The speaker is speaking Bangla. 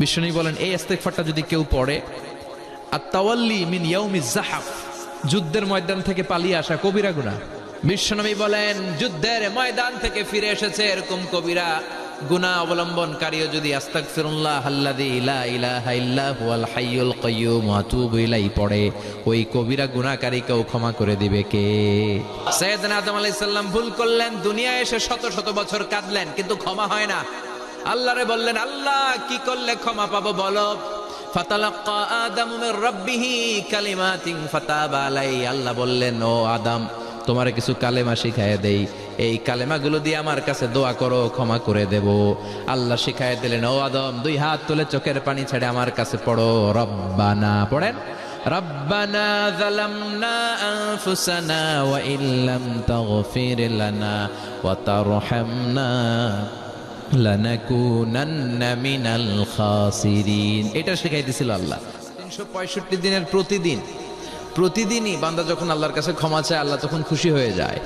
বিশ্বনী বলেন, এই ইস্তেগফারটা যদি কেউ পড়ে আর তাওয়াল্লি মিন ইয়াউমি জাহাফ যুদ্ধের ময়দান থেকে পালিয়ে আসা কবিরা গুনাহ। বিশ্বনবী বলেন, যুদ্ধের ময়দান থেকে ফিরে এসেছে এরকম কবিরা গুনাহ অবলম্বনকারীও যদি আস্তাগফিরুল্লাহ আল্লাযী লা ইলাহা ইল্লা হুয়াল হাইয়ুল কাইয়্যুম ওয়া আতুবু ইলাইহি পড়ে, ওই কবিরা গুনাহকারীকেও ক্ষমা করে দিবে কে? সৈয়দনা আদম আলাইহিস সালাম ভুল করলেন, দুনিয়ায় এসে শত শত বছর কাঁদলেন, কিন্তু ক্ষমা হয় না। আল্লাহরে বললেন, আল্লাহ, কি করলে ক্ষমা পাবো বলো? আল্লাহ বললেন আদম কিছু কালেমা দেই। এই কালেমাগুলো দিয়ে আমার কাছে দোয়া করো, ক্ষমা করে আদম, দুই হাত তুলে চোখের পানি ছেড়ে আমার কাছে পড়ো। রব্বানা, পড়েন? রব্বানা ওয়া ইল্লাম ওয়া এটা শেখাই দিছিল আল্লাহ। তিনশো পঁয়ষট্টি দিনের প্রতিদিন। প্রতিদিনই বান্দা যখন আল্লাহর কাছে ক্ষমা চায়, আল্লাহ তখন খুশি হয়ে যায়।